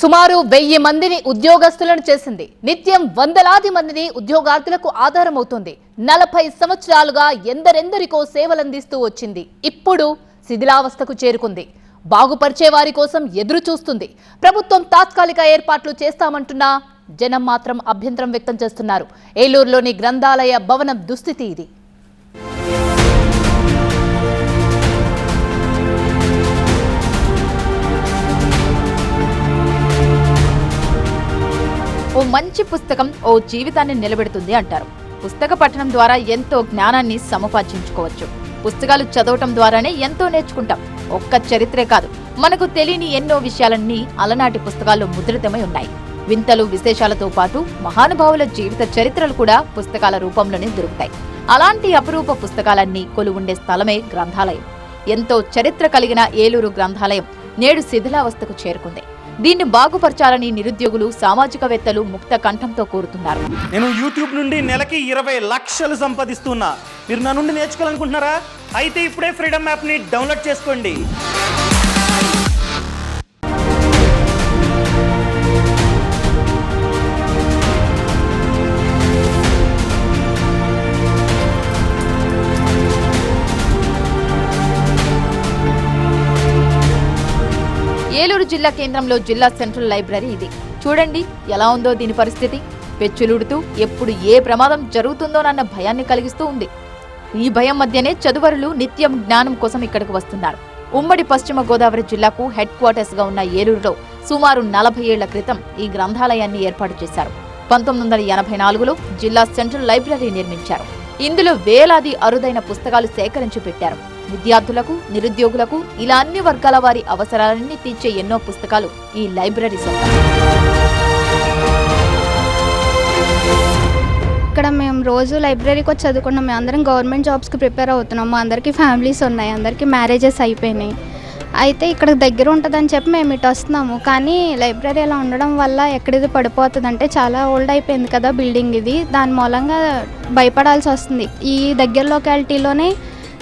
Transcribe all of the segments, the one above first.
సుమారు వెయ్యి మందిని ఉద్యోగస్తులను చేసింది. నిత్యం వందలాది మందిని ఉద్యోగార్థులకు ఆధారమవుతుంది. నలభై సంవత్సరాలుగా ఎందరెందరికో సేవలందిస్తూ వచ్చింది. ఇప్పుడు శిథిలావస్థకు చేరుకుంది. బాగుపరిచే వారి కోసం ఎదురు చూస్తుంది ప్రభుత్వం తాత్కాలిక ఏర్పాట్లు చేస్తామంటున్నా జనం మాత్రం అభ్యంతరం వ్యక్తం చేస్తున్నారు. ఏలూరులోని గ్రంథాలయ భవనం దుస్థితి ఇది. ఓ మంచి పుస్తకం ఓ జీవితాన్ని నిలబెడుతుంది అంటారు. పుస్తక పఠనం ద్వారా ఎంతో జ్ఞానాన్ని సముపార్జించుకోవచ్చు. పుస్తకాలు చదవటం ద్వారానే ఎంతో నేర్చుకుంటాం. ఒక్క చరిత్రే కాదు మనకు తెలియని ఎన్నో విషయాలన్నీ అలనాటి పుస్తకాల్లో ముద్రితమై ఉన్నాయి. వింతలు విశేషాలతో పాటు మహానుభావుల జీవిత చరిత్రలు కూడా పుస్తకాల రూపంలోనే దొరుకుతాయి. అలాంటి అపురూప పుస్తకాలన్నీ కొలువుండే స్థలమే గ్రంథాలయం. ఎంతో చరిత్ర కలిగిన ఏలూరు గ్రంథాలయం నేడు శిథిలావస్థకు చేరుకుంది. దీన్ని బాగుపరచాలని నిరుద్యోగులు సామాజికవేత్తలు ముక్త కంఠంతో కోరుతున్నారు. నేను యూట్యూబ్ నుండి నెలకి ఇరవై లక్షలు సంపాదిస్తున్నా. మీరు నా నుండి నేర్చుకోవాలనుకుంటున్నారా? అయితే ఇప్పుడే ఫ్రీడమ్ యాప్ని డౌన్లోడ్ చేసుకోండి. జిల్లా కేంద్రంలో జిల్లా సెంట్రల్ లైబ్రరీ ఇది. చూడండి ఎలా ఉందో దీని పరిస్థితి. పెచ్చులుడుతూ ఎప్పుడు ఏ ప్రమాదం జరుగుతుందోనన్న భయాన్ని కలిగిస్తూ ఉంది. ఈ భయం మధ్యనే చదువరులు నిత్యం జ్ఞానం కోసం ఇక్కడికి వస్తున్నారు. ఉమ్మడి పశ్చిమ గోదావరి జిల్లాకు హెడ్ క్వార్టర్స్గా ఉన్న ఏలూరులో సుమారు నలభై ఏళ్ళ క్రితం ఈ గ్రంథాలయాన్ని ఏర్పాటు చేశారు. పంతొమ్మిది వందల ఎనభై నాలుగులో జిల్లా సెంట్రల్ లైబ్రరీ నిర్మించారు. ఇందులో వేలాది అరుదైన పుస్తకాలు సేకరించి పెట్టారు విద్యార్థులకు నిరుద్యోగులకు ఇలా అన్ని వర్గాల వారి అవసరాలన్నీ తీర్చే ఎన్నో పుస్తకాలు ఈ లైబ్రరీ సొంత. ఇక్కడ మేము రోజు లైబ్రరీకి వచ్చి చదువుకున్నాం. మేము అందరం గవర్నమెంట్ జాబ్స్కి ప్రిపేర్ అవుతున్నాము. అందరికీ ఫ్యామిలీస్ ఉన్నాయి. అందరికీ మ్యారేజెస్ అయిపోయినాయి. అయితే ఇక్కడ దగ్గర ఉంటుందని చెప్పి మేము ఇటు వస్తున్నాము. కానీ లైబ్రరీ అలా ఉండడం వల్ల ఎక్కడిది పడిపోతుంది అంటే చాలా ఓల్డ్ అయిపోయింది కదా బిల్డింగ్ ఇది. దాని మూలంగా భయపడాల్సి వస్తుంది. ఈ దగ్గర లొకాలిటీలోనే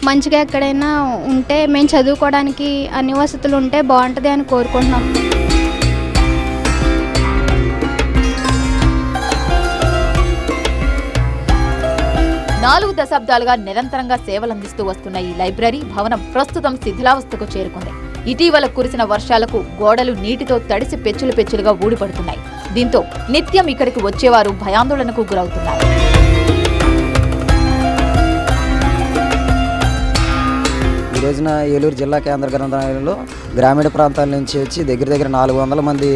మంచిగా ఎక్కడైనా ఉంటే మేము చదువుకోవడానికి అన్ని వసతులు ఉంటే బాగుంటుంది అని కోరుకుంటున్నాం. నాలుగు దశాబ్దాలుగా నిరంతరంగా సేవలందిస్తూ వస్తున్న ఈ లైబ్రరీ భవనం ప్రస్తుతం శిథిలావస్థకు చేరుకుంది. ఇటీవల కురిసిన వర్షాలకు గోడలు నీటితో తడిసి పెచ్చులు పెచ్చులుగా ఊడిపడుతున్నాయి. దీంతో నిత్యం ఇక్కడికి వచ్చేవారు భయాందోళనకు గురవుతున్నారు. ఈ రోజున ఏలూరు జిల్లా కేంద్ర గ్రంథాలయంలో గ్రామీణ ప్రాంతాల నుంచి వచ్చి దగ్గర దగ్గర నాలుగు వందల మంది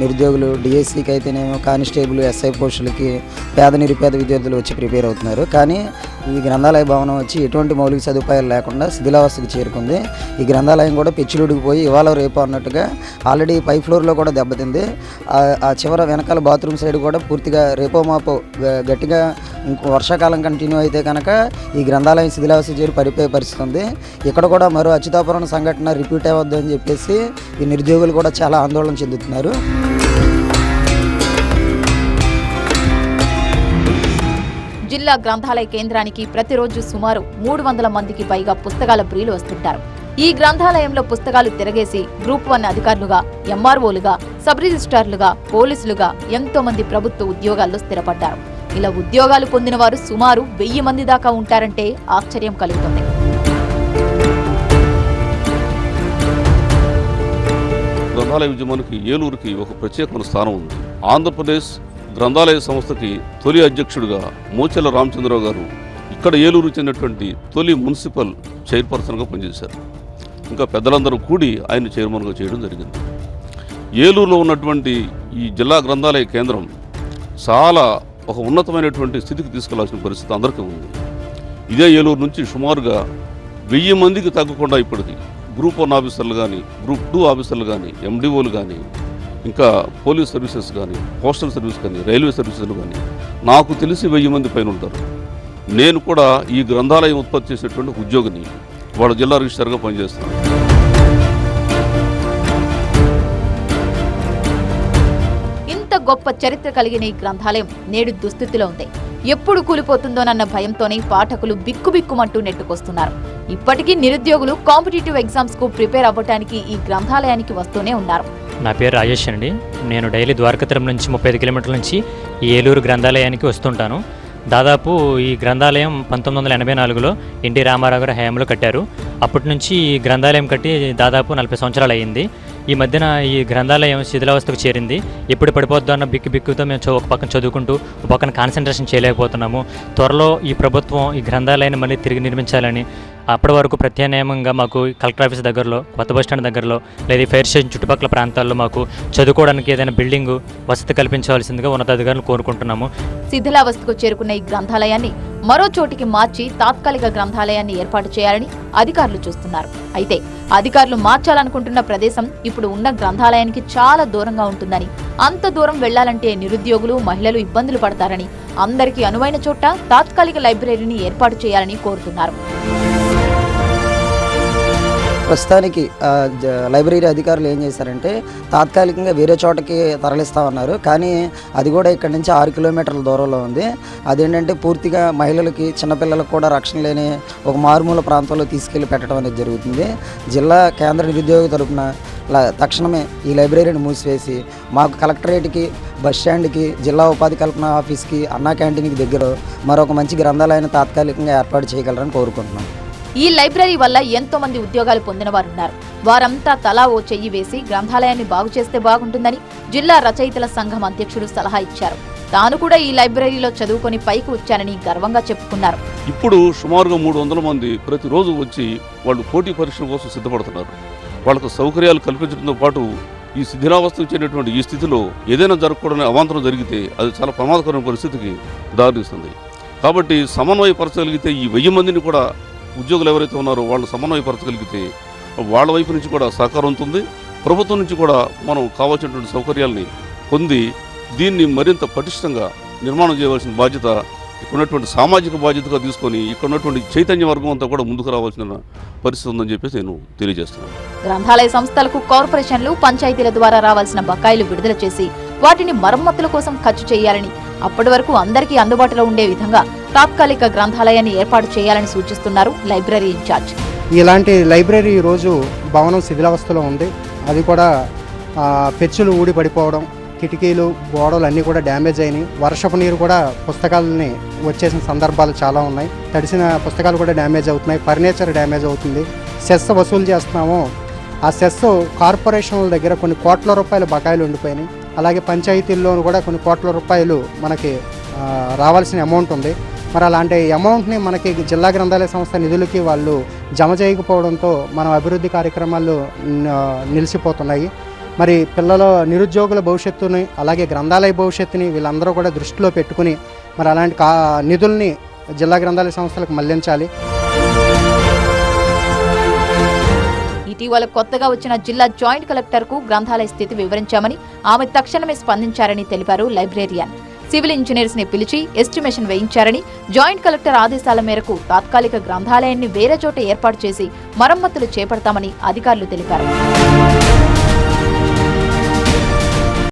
నిరుద్యోగులు డిఎస్సికి అయితేనేమో కానిస్టేబుల్ ఎస్ఐ పోస్టులకి పేద నిరుపేద విద్యార్థులు వచ్చి ప్రిపేర్ అవుతున్నారు. కానీ ఈ గ్రంథాలయ భవనం వచ్చి ఎటువంటి మౌలిక సదుపాయాలు లేకుండా శిథిలావస్థకు చేరుకుంది. ఈ గ్రంథాలయం కూడా పెచ్చులుడికిపోయి ఇవాళ రేపు అన్నట్టుగా ఆల్రెడీ పై ఫ్లోర్లో కూడా దెబ్బతింది. ఆ- చివర వెనకాల బాత్రూమ్ సైడ్ కూడా పూర్తిగా రేపో మాపో గట్టిగా ఇంకో వర్షాకాలం కంటిన్యూ అయితే కనుక ఈ గ్రంథాలయం శిథిలావస్థ చేరి పడిపోయే పరిస్థితి ఉంది ఇక్కడ కూడా మరో అచ్యుతాపురం సంఘటన రిపీట్ అవ్వద్దు అని చెప్పేసి ఈ నిరుద్యోగులు కూడా చాలా ఆందోళన చెందుతున్నారు. జిల్లా గ్రంథాలయ కేంద్రానికి ప్రతిరోజు సుమారు మూడు వందల మందికి పైగా పుస్తకాల ప్రియులు వస్తుంటారు. ఈ గ్రంథాలయంలో పుస్తకాలు తిరగేసి గ్రూప్ వన్ అధికారులుగా ఎంఆర్ఓలుగా సబ్ రిజిస్ట్రార్లుగా పోలీసులుగా ఎంతో మంది ప్రభుత్వ ఉద్యోగాల్లో స్థిరపడ్డారు. ఇలా ఉద్యోగాలు పొందిన వారు సుమారు వెయ్యి మంది దాకా ఉంటారంటే ఆశ్చర్యం కలుగుతుంది. గ్రంథాలయ ఉద్యమానికి ఏలూరుకి ఒక ప్రత్యేకమైన స్థానం ఉంది. ఆంధ్రప్రదేశ్ గ్రంథాలయ సంస్థకి తొలి అధ్యక్షుడిగా మోచెల రామచంద్రరావు గారు ఇక్కడ ఏలూరు చెందినటువంటి తొలి మున్సిపల్ చైర్పర్సన్గా పనిచేశారు. ఇంకా పెద్దలందరూ కూడి ఆయన చైర్మన్గా చేయడం జరిగింది. ఏలూరులో ఉన్నటువంటి ఈ జిల్లా గ్రంథాలయ కేంద్రం చాలా ఒక ఉన్నతమైనటువంటి స్థితికి తీసుకెళ్ళాల్సిన పరిస్థితి అందరికీ ఉంది. ఇదే ఏలూరు నుంచి సుమారుగా వెయ్యి మందికి తగ్గకుండా ఇప్పటికి గ్రూప్ వన్ ఆఫీసర్లు కానీ గ్రూప్ టూ ఆఫీసర్లు కానీ ఎండిఓలు కానీ ఇంకా పోలీస్ సర్వీసెస్ కానీ పోస్టల్ సర్వీస్ కానీ రైల్వే సర్వీసెస్ కానీ నాకు తెలిసి వెయ్యి మంది పైన ఉంటారు. నేను కూడా ఈ గ్రంథాలయం ఉత్పత్తి చేసేటువంటి ఉద్యోగిని వాళ్ళ జిల్లా రిజిస్టర్గా పనిచేస్తున్నాను గొప్ప చరిత్ర కలిగిన ఈ గ్రంథాలయం నేడు దుస్థితిలో ఉంది. ఎప్పుడు కూలిపోతుందోనన్న భయంతోనే పాఠకులు బిక్కుబిక్కుమంటూ నెట్టుకొస్తున్నారు. ఇప్పటికీ నిరుద్యోగులు కాంపిటేటివ్ ఎగ్జామ్స్కు ప్రిపేర్ అవ్వటానికి ఈ గ్రంథాలయానికి వస్తూనే ఉన్నారు. నా పేరు రాజేష్ అండి. నేను డైలీ ద్వారకతరం నుంచి ముప్పై ఐదు కిలోమీటర్ల నుంచి ఈ ఏలూరు గ్రంథాలయానికి వస్తుంటాను. దాదాపు ఈ గ్రంథాలయం పంతొమ్మిది వందల ఎనభై నాలుగులో ఎన్టీ రామారావు గారు హయాంలో కట్టారు. అప్పటి నుంచి ఈ గ్రంథాలయం కట్టి దాదాపు నలభై సంవత్సరాలు అయ్యింది ఈ మధ్యన ఈ గ్రంథాలయం శిథిలావస్థకు చేరింది. ఎప్పుడు పడిపోద్దో అన్న బిక్కు బిక్కుతో మేము ఒక పక్కన చదువుకుంటూ ఒక పక్కన కాన్సన్ట్రేషన్ చేయలేకపోతున్నాము. త్వరలో ఈ ప్రభుత్వం ఈ గ్రంథాలయాన్ని మళ్ళీ తిరిగి నిర్మించాలని అప్పటి వరకు ప్రత్యామ్నాయంగా మాకు కలెక్టర్ ఆఫీస్ దగ్గరలో కొత్త బస్ స్టాండ్ దగ్గరలో లేదా ఫైర్ స్టేషన్ చుట్టుపక్కల ప్రాంతాల్లో మాకు చదువుకోవడానికి ఏదైనా బిల్డింగ్ వసతి కల్పించవలసిందిగా ఉన్నతాధికారులు కోరుకుంటున్నాము. శిథిలావస్థకు చేరుకున్న ఈ గ్రంథాలయాన్ని మరో చోటికి మార్చి తాత్కాలిక గ్రంథాలయాన్ని ఏర్పాటు చేయాలని అధికారులు చూస్తున్నారు. అయితే అధికారులు మార్చాలనుకుంటున్న ప్రదేశం ఇప్పుడు ఉన్న గ్రంథాలయానికి చాలా దూరంగా ఉంటుందని అంత దూరం వెళ్ళాలంటే నిరుద్యోగులు మహిళలు ఇబ్బందులు పడతారని అందరికీ అనువైన చోట తాత్కాలిక లైబ్రరీని ఏర్పాటు చేయాలని కోరుతున్నారు. ప్రస్తుతానికి జ- లైబ్రరీ అధికారులు ఏం చేశారంటే తాత్కాలికంగా వేరే చోటకి తరలిస్తామన్నారు కానీ అది కూడా ఇక్కడ నుంచి ఆరు కిలోమీటర్ల దూరంలో ఉంది. అదేంటంటే పూర్తిగా మహిళలకి చిన్నపిల్లలకు కూడా రక్షణ లేని ఒక మారుమూల ప్రాంతంలో తీసుకెళ్ళి పెట్టడం అనేది జరుగుతుంది. జిల్లా కేంద్ర నిరుద్యోగ తరపున తక్షణమే ఈ లైబ్రరీని మూసివేసి మాకు కలెక్టరేట్కి బస్ స్టాండ్కి జిల్లా ఉపాధి కల్పన ఆఫీస్కి అన్నా క్యాంటీన్కి దగ్గర మరొక మంచి గ్రంథాలయాన్ని తాత్కాలికంగా ఏర్పాటు చేయగలరని కోరుకుంటున్నాం. ఈ లైబ్రరీ వల్ల ఎంతో మంది ఉద్యోగాలు పొందిన వారున్నారు. వారంతా తలా ఓ చెయ్యి వేసి గ్రంథాలయాన్ని బాగు చేస్తే బాగుంటుందని జిల్లా రచయితల సంఘం అధ్యక్షుడు సలహా ఇచ్చారు. తాను కూడా ఈ లైబ్రరీలో చదువుకొని పైకి వచ్చానని గర్వంగా చెప్పుకున్నారు. ఇప్పుడు సుమారుగా మూడు వందల మంది ప్రతిరోజు వచ్చి వాళ్ళు పోటీ పరీక్షల కోసం సిద్ధపడుతున్నారు. వాళ్ళకు సౌకర్యాలు కల్పించడంతో పాటు ఈ శిథిలావస్థకు చెందినటువంటి ఈ స్థితిలో ఏదైనా జరగకూడని అవాంతరం జరిగితే అది చాలా ప్రమాదకరమైన పరిస్థితికి దారితీస్తుంది. కాబట్టి సమన్వయపరచగలిగితే ఈ వెయ్యి మందిని కూడా ఉద్యోగులు ఎవరైతే ఉన్నారో వాళ్ళు సమన్వయపరచగలిగితే వాళ్ళ వైపు నుంచి కూడా సహకారం ఉంటుంది. ప్రభుత్వం నుంచి కూడా మనం కావాల్సినటువంటి సౌకర్యాల్ని పొంది దీన్ని మరింత పటిష్టంగా నిర్మాణం చేయవలసిన బాధ్యత ఇక్కడ ఉన్నటువంటి సామాజిక బాధ్యతగా తీసుకొని ఇక్కడ ఉన్నటువంటి చైతన్య వర్గం అంతా కూడా ముందుకు రావాల్సిన పరిస్థితి ఉందని చెప్పేసి నేను తెలియజేస్తున్నాను. గ్రంథాలయ సంస్థలకు కార్పొరేషన్లు పంచాయతీల ద్వారా రావాల్సిన బకాయిలు విడుదల చేసి వాటిని మరమ్మతుల కోసం ఖర్చు చేయాలని అప్పటి వరకు అందరికీ అందుబాటులో ఉండే విధంగా తాత్కాలిక గ్రంథాలయాన్ని ఏర్పాటు చేయాలని సూచిస్తున్నారు లైబ్రరీ ఇన్ఛార్జ్. ఇలాంటి లైబ్రరీ ఈరోజు భవనం శిథిలావస్థలో ఉంది. అది కూడా పెచ్చులు ఊడి పడిపోవడం కిటికీలు గోడలు అన్నీ కూడా డ్యామేజ్ అయినాయి. వర్షపు నీరు కూడా పుస్తకాలని వచ్చేసిన సందర్భాలు చాలా ఉన్నాయి. తడిసిన పుస్తకాలు కూడా డ్యామేజ్ అవుతున్నాయి. ఫర్నిచర్ డ్యామేజ్ అవుతుంది. సెస్ వసూలు చేస్తున్నాము. ఆ సెస్ కార్పొరేషన్ల దగ్గర కొన్ని కోట్ల రూపాయల బకాయిలు ఉండిపోయినాయి. అలాగే పంచాయతీల్లో కూడా కొన్ని కోట్ల రూపాయలు మనకి రావాల్సిన అమౌంట్ ఉంది. మరి అలాంటి అమౌంట్ని మనకి జిల్లా గ్రంథాలయ సంస్థ నిధులకి వాళ్ళు జమ చేయకపోవడంతో మనం అభివృద్ధి కార్యక్రమాలు నిలిసిపోతున్నాయి నిలిచిపోతున్నాయి. మరి పిల్లల నిరుద్యోగుల భవిష్యత్తుని అలాగే గ్రంథాలయ భవిష్యత్తుని వీళ్ళందరూ కూడా దృష్టిలో పెట్టుకుని మరి అలాంటి కా నిధుల్ని జిల్లా గ్రంథాలయ సంస్థలకు మళ్ళించాలి. ఇటీవల కొత్తగా వచ్చిన జిల్లా జాయింట్ కలెక్టర్కు గ్రంథాలయ స్థితి వివరించామని ఆమె తక్షణమే స్పందించారని తెలిపారు లైబ్రేరియన్. సివిల్ ఇంజనీర్స్ని పిలిచి ఎస్టిమేషన్ వేయించారని జాయింట్ కలెక్టర్ ఆదేశాల మేరకు తాత్కాలిక గ్రంథాలయాన్ని వేరే చోట ఏర్పాటు చేసి మరమ్మతులు చేపడతామని అధికారులు తెలిపారు.